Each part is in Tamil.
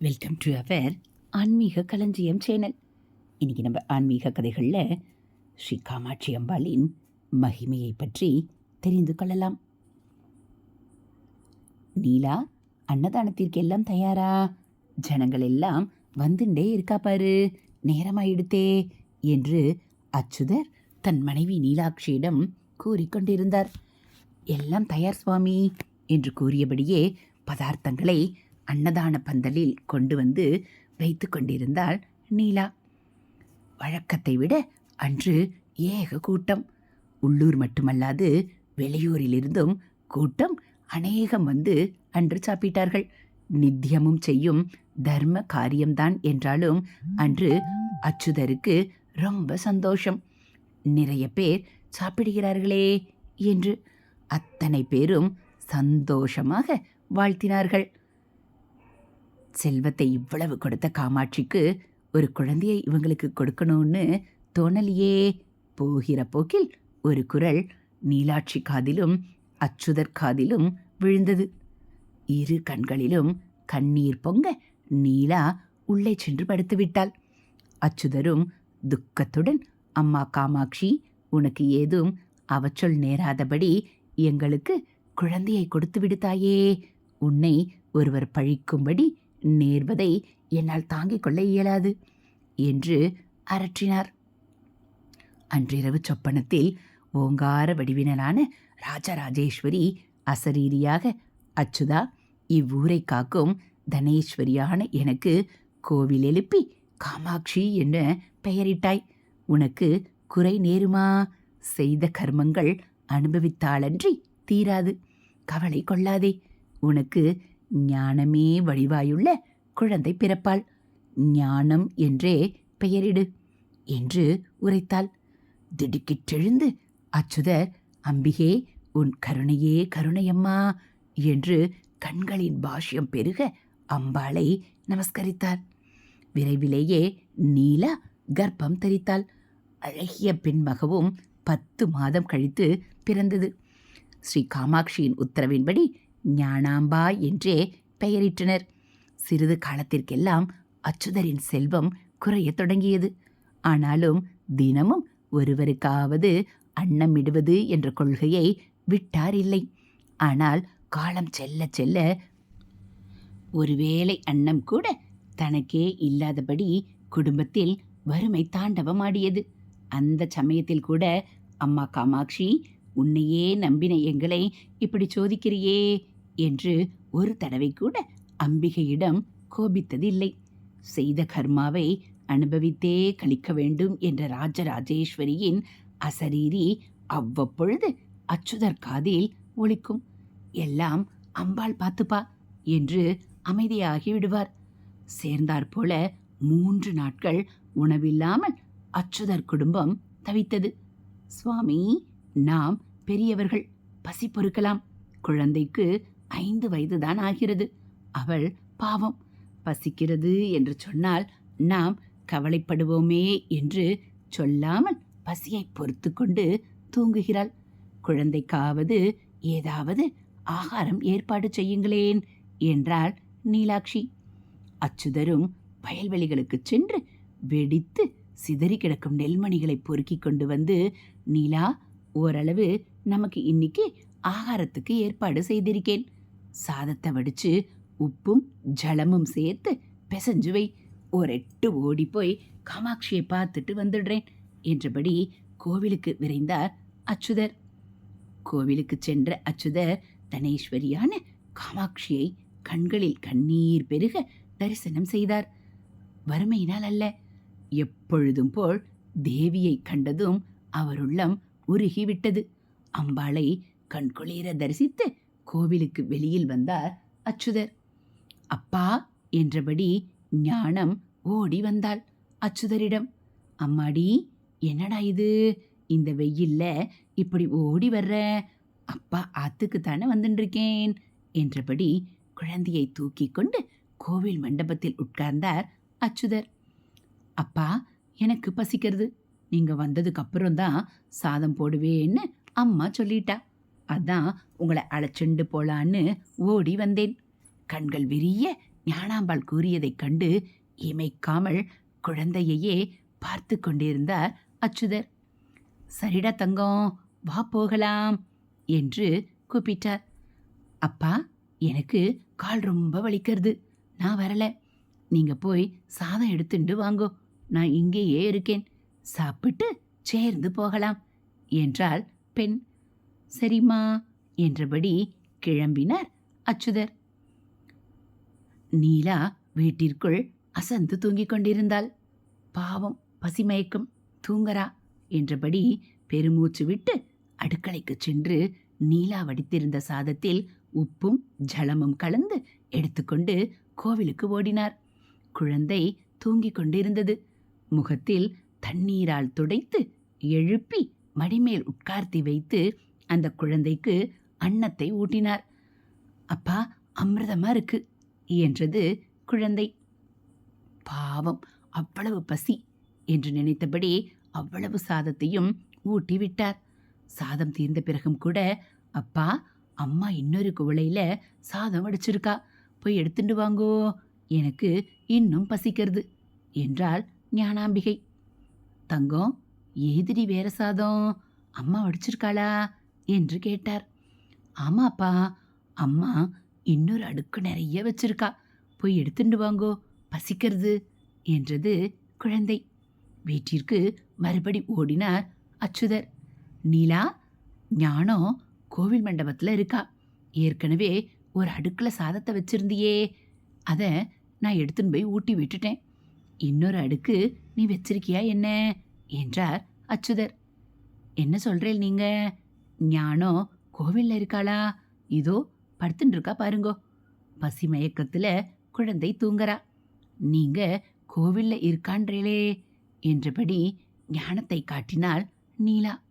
வெல்கம் டு அவர் ஆன்மீக களஞ்சியம் சேனல். இன்றைக்கி நம்ம ஆன்மீக கதைகளில் ஸ்ரீ காமாட்சி அம்பாளின் மகிமையை பற்றி தெரிந்து கொள்ளலாம். நீலா அன்னதானத்திற்கு எல்லாம் தயாரா? ஜனங்கள் எல்லாம் வந்துண்டே இருக்கா பாரு. நேரமாயிடுத்தே என்று அச்சுதர் தன் மனைவி நீலாட்சியிடம் கூறிக்கொண்டிருந்தார் எல்லாம் தயார் சுவாமி என்று கூறியபடியே பதார்த்தங்களை அன்னதான பந்தலில் கொண்டு வந்து வைத்து கொண்டிருந்தாள் நீலா. வழக்கத்தை விட அன்று ஏக கூட்டம். உள்ளூர் மட்டுமல்லாது வெளியூரிலிருந்தும் கூட்டம் அநேகம் வந்து அன்று சாப்பிட்டார்கள். நித்தியமும் செய்யும் தர்ம காரியம்தான் என்றாலும் அன்று அச்சுதருக்கு ரொம்ப சந்தோஷம். நிறைய பேர் சாப்பிடுகிறார்களே என்று அத்தனை பேரும் சந்தோஷமாக வாழ்த்தினார்கள். செல்வத்தை இவ்வளவு கொடுத்த காமாட்சிக்கு ஒரு குழந்தையை இவங்களுக்கு கொடுக்கணும்னு தோணலியே. போகிற போக்கில் ஒரு குரல் நீலாட்சி காதிலும் அச்சுதர் காதிலும் விழுந்தது. இரு கண்களிலும் கண்ணீர் பொங்க நீலா உள்ளே சென்று படுத்து விட்டாள் அச்சுதரும் துக்கத்துடன் அம்மா காமாட்சி உனக்கு ஏதும் அவச்சொல் நேராதபடி எங்களுக்கு குழந்தையை கொடுத்து விடுத்தாயே உன்னை ஒருவர் பழிக்கும்படி நேர்வதை என்னால் தாங்கிக் கொள்ள இயலாது என்று அரற்றினார். அன்றிரவு சொப்பனத்தில் ஓங்கார வடிவினலான ராஜராஜேஸ்வரி அசரீரியாக அச்சுதா இவ்வூரை காக்கும் தனேஸ்வரியான எனக்கு கோவில் எழுப்பி காமாட்சி என்ற பெயரிட்டாய். உனக்கு குறை நேருமா? செய்த கர்மங்கள் அனுபவித்தாலன்றி தீராது. கவலை கொள்ளாதே. உனக்கு ஞானமே வடிவாயுள்ள குழந்தை பிறப்பாள். ஞானம் என்றே பெயரிடு என்று உரைத்தாள். திடுக்கிட்டெழுந்து அச்சுதர் அம்பிகே உன் கருணையே கருணையம்மா என்று கண்களின் பாஷ்யம் பெருக அம்பாளை நமஸ்கரித்தார். விரைவிலேயே நீலா கர்ப்பம் தரித்தாள். அழகிய பெண்மகவும் பத்து மாதம் கழித்து பிறந்தது. ஸ்ரீ காமாட்சியின் உத்தரவின்படி ஞானாம்பா என்றே பெயரிட்டனர். சிறிது காலத்திற்கெல்லாம் அச்சுதரின் செல்வம் குறையத் தொடங்கியது. ஆனாலும் தினமும் ஒருவருக்காவது அன்னமிடுவது என்ற கொள்கையை விட்டார் இல்லை. ஆனால் காலம் செல்ல செல்ல ஒருவேளை அன்னம் கூட தனக்கே இல்லாதபடி குடும்பத்தில் வறுமை தாண்டவமாடியது. அந்த சமயத்தில் கூட அம்மா காமாட்சி உன்னையே நம்பின எங்களை இப்படி சோதிக்கிறியே என்று ஒரு தடவை கூட அம்பிகையிடம் கோபித்ததில்லை. செய்த கர்மாவை அனுபவித்தே கழிக்க வேண்டும் என்ற ராஜராஜேஸ்வரியின் அசரீரி அவ்வப்பொழுது அச்சுதர் காதில் ஒழிக்கும் எல்லாம் அம்பாள் பார்த்துப்பா என்று அமைதியாகி விடுவார். சேர்ந்தாற்போல மூன்று நாட்கள் உணவில்லாமல் அச்சுதர் குடும்பம் தவித்தது. சுவாமி நாம் பெரியவர்கள் பசி பொறுக்கலாம். குழந்தைக்கு ஐந்து வயதுதான் ஆகிறது. அவள் பாவம். பசிக்கிறது என்று சொன்னால் நாம் கவலைப்படுவோமே என்று சொல்லாமல் பசியை பொறுத்து கொண்டு தூங்குகிறாள். குழந்தைக்காவது ஏதாவது ஆகாரம் ஏற்பாடு செய்யுங்களேன் என்றாள் நீலாட்சி. அச்சுதரும் வயல்வெளிகளுக்கு சென்று வெடித்து சிதறி கிடக்கும் நெல்மணிகளை பொறுக்கி கொண்டு வந்து நீலா ஓரளவு நமக்கு இன்னைக்கு ஆகாரத்துக்கு ஏற்பாடு செய்திருக்கேன். சாதத்தை வடிச்சு உப்பும் ஜலமும் சேர்த்து பிசைஞ்சு வை. ஒரு எட்டு ஓடி போய் காமாட்சியை பார்த்துட்டு வந்துடுறேன் என்றபடி கோவிலுக்கு விரைந்தார் அச்சுதர். கோவிலுக்கு சென்ற அச்சுதர் தனேஸ்வரியான காமாட்சியை கண்களில் கண்ணீர் பெருக தரிசனம் செய்தார். வறுமையினால் அல்ல எப்பொழுதும் போல் தேவியை கண்டதும் அவருள்ளம் உருகிவிட்டது. அம்பாளை கண்குளிர தரிசித்து கோவிலுக்கு வெளியில் வந்தார் அச்சுதர். அப்பா என்றபடி ஞானம் ஓடி வந்தாள் அச்சுதரிடம். அம்மாடி என்னடா இது? இந்த வெயில்ல இப்படி ஓடி வர்ற? அப்பா ஆத்துக்கு தானே வந்துருக்கேன் என்றபடி குழந்தையை தூக்கி கொண்டு கோவில் மண்டபத்தில் உட்கார்ந்தார் அச்சுதர். அப்பா எனக்கு பசிக்கிறது. நீங்கள் வந்ததுக்கு அப்புறம் தான் சாதம் போடுவேன்னு அம்மா சொல்லிட்டா. அதான் உங்களை அழைச்சுண்டு போலான்னு ஓடி வந்தேன். கண்கள் விரிய ஞானாம்பாள் கூறியதைக் கண்டு இமைக்காமல் குழந்தையையே பார்த்து கொண்டிருந்தார் அச்சுதர். சரிடா தங்கம் வா போகலாம் என்று கூப்பிட்டார். அப்பா எனக்கு கால் ரொம்ப வலிக்கிறது. நான் வரல. நீங்க போய் சாதம் எடுத்துட்டு வாங்கோ. நான் இங்கேயே இருக்கேன். சாப்பிட்டு சேர்ந்து போகலாம் என்றாள் பெண். சரிம்மா என்றபடி கிளம்பினார் அச்சுதர். நீலா வீட்டிற்குள் அசந்து தூங்கிக் கொண்டிருந்தாள். பாவம் பசிமயக்கம் தூங்கரா என்றபடி பெருமூச்சு விட்டு அடுக்கலைக்கு சென்று நீலா வடித்திருந்த சாதத்தில் உப்பும் ஜலமும் கலந்து எடுத்துக்கொண்டு கோவிலுக்கு ஓடினார். குழந்தை தூங்கிக் கொண்டிருந்தது. முகத்தில் தண்ணீரால் துடைத்து எழுப்பி மடிமேல் உட்கார்த்தி வைத்து அந்த குழந்தைக்கு அன்னத்தை ஊட்டினார். அப்பா அமிர்தமா இருக்கு என்றது குழந்தை. பாவம் அவ்வளவு பசி என்று நினைத்தபடி அவ்வளவு சாதத்தையும் ஊட்டி விட்டார். சாதம் தீர்ந்த பிறகும் கூட அப்பா அம்மா இன்னொரு குவளையில சாதம் வடிச்சிருக்கா போய் எடுத்துட்டு வாங்கோ எனக்கு இன்னும் பசிக்கிறது என்றாள் ஞானாம்பிகை. தங்கம் ஏதிரி வேற சாதம்? அம்மா வடிச்சிருக்காளா? என்று கேட்டார். ஆமாப்பா அம்மா இன்னொரு அடுக்கு நிறைய வச்சிருக்கா. போய் எடுத்துட்டு வாங்கோ பசிக்கிறது என்றது குழந்தை. வீட்டிற்கு மறுபடி ஓடினார் அச்சுதர். நீலா ஞானம் கோவில் மண்டபத்தில் இருக்கா. ஏற்கனவே ஒரு அடுக்கில் சாதத்தை வச்சிருந்தியே. அதை நான் எடுத்துன்னு போய் ஊட்டி விட்டுட்டேன். இன்னொரு அடுக்கு நீ வச்சிருக்கியா என்ன? என்றார் அச்சுதர். என்ன சொல்றேன் நீங்க? ஞானம் கோவில்ல இருக்காளா? இதோ படுத்துட்டு இருக்கா பாருங்கோ. பசி மயக்கத்துல குழந்தை தூங்குறா. நீங்க கோவில்ல இருக்கான்றீளே என்றபடி ஞானத்தை காட்டினாள் நீலா.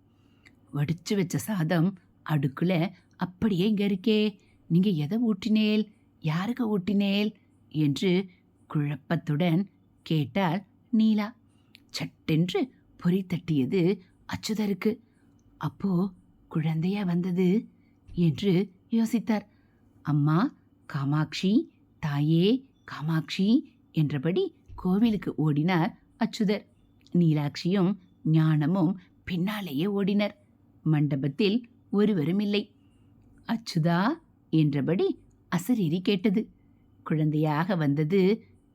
வடிச்சு வச்ச சாதம் அடுக்குல அப்படியே இங்க இருக்கே. நீங்க எதை ஊட்டினேல்? யாருக்கு ஊட்டினேல்? என்று குழப்பத்துடன் கேட்டாள் நீலா. சட்டென்று பொறி தட்டியது அச்சுதருக்கு. அப்போ குழந்தையா வந்தது என்று யோசித்தார். அம்மா காமாட்சி தாயே காமாட்சி என்றபடி கோவிலுக்கு ஓடினார் அச்சுதர். நீலாட்சியும் ஞானமும் பின்னாலேயே ஓடினர். மண்டபத்தில் ஒருவரும் இல்லை அச்சுதா என்றபடி அசரீரி கேட்டது. குழந்தையாக வந்தது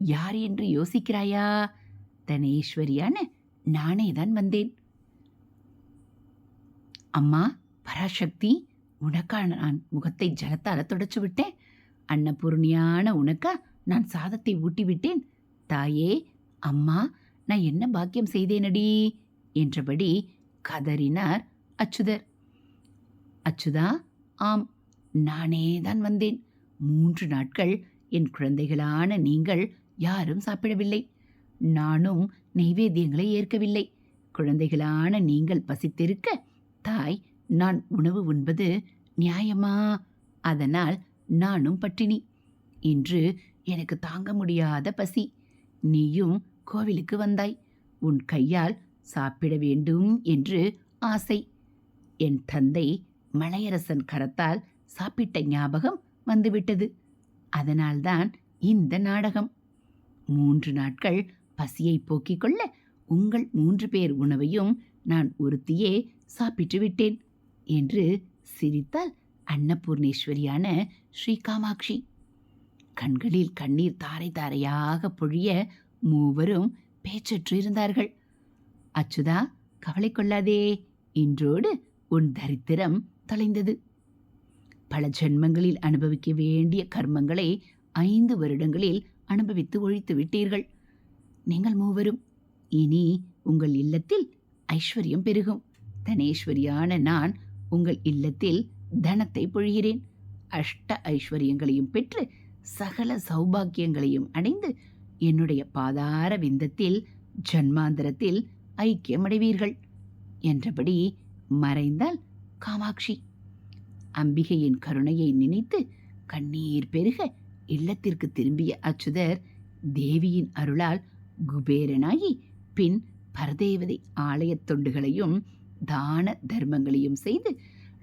யார் என்று யோசிக்கிறாயா? தனேஸ்வரியான நானே தான் வந்தேன். அம்மா பராசக்தி உனக்கான நான் முகத்தை ஜலத்தால் தொடச்சு விட்டேன். அன்னபூர்ணியான உனக்கா நான் சாதத்தை ஊட்டிவிட்டேன் தாயே அம்மா நான் என்ன பாக்கியம் செய்தேனடி? என்றபடி கதறினார் அச்சுதர். அச்சுதா ஆம் நானே தான் வந்தேன். மூன்று நாட்கள் என் குழந்தைகளான நீங்கள் யாரும் சாப்பிடவில்லை. நானும் நெய்வேத்தியங்களை ஏற்கவில்லை. குழந்தைகளான நீங்கள் பசித்திருக்க தாய் நான் உணவு உண்பது நியாயமா? அதனால் நானும் பட்டினி. இன்று எனக்கு தாங்க முடியாத பசி. நீயும் கோவிலுக்கு வந்தாய். உன் கையால் சாப்பிட வேண்டும் என்று ஆசை. என் தந்தை மலையரசன் கரத்தால் சாப்பிட்ட ஞாபகம் வந்துவிட்டது. அதனால்தான் இந்த நாடகம். மூன்று நாட்கள் பசியை போக்கிக் கொள்ள உங்கள் மூன்று பேர் உணவையும் நான் ஒருத்தியே சாப்பிட்டு விட்டேன். என்று சிரித்தாள் அன்னபூர்ணேஸ்வரியான ஸ்ரீ காமாட்சி கண்களில் கண்ணீர் தாரை தாரையாக பொழிய மூவரும் பேச்சற்று இருந்தார்கள். அச்சுதா கவலை கொள்ளாதே இன்றோடு உன் தரித்திரம் தொலைந்தது. பல ஜென்மங்களில் அனுபவிக்க வேண்டிய கர்மங்களை ஐந்து வருடங்களில் அனுபவித்து ஒழித்து விட்டீர்கள். நீங்கள் மூவரும் இனி உங்கள் இல்லத்தில் ஐஸ்வர்யம் பெருகும். தனேஸ்வரியான நான் உங்கள் இல்லத்தில் தனத்தை பொழிகிறேன். அஷ்ட ஐஸ்வர்யங்களையும் பெற்று சகல சௌபாக்கியங்களையும் அடைந்து என்னுடைய பாதார விந்தத்தில் ஜன்மாந்தரத்தில் ஐக்கியமடைவீர்கள் என்றபடி மறைந்தாள் காமாட்சி. அம்பிகையின் கருணையை நினைத்து கண்ணீர் பெருக இல்லத்திற்கு திரும்பிய அச்சுதர் தேவியின் அருளால் குபேரனாகி பின் பரதேவதை ஆலயத் தொண்டுகளையும் தான தர்மங்களையும் செய்து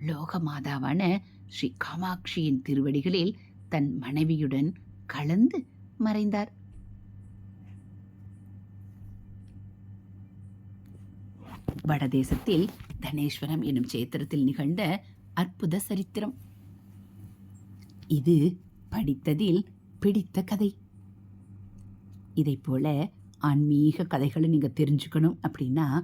லோகமாதாவான ஸ்ரீ காமாட்சியின் திருவடிகளில் தன் மனைவியுடன் கலந்து மறைந்தார். வடதேசத்தில் தனேஸ்வரம் எனும் சேத்திரத்தில் நிகழ்ந்த அற்புத சரித்திரம். இது படித்ததில் பிடித்த கதை. இதைப் போல ஆன்மீக கதைகளை நீங்கள் தெரிஞ்சுக்கணும் அப்படின்னா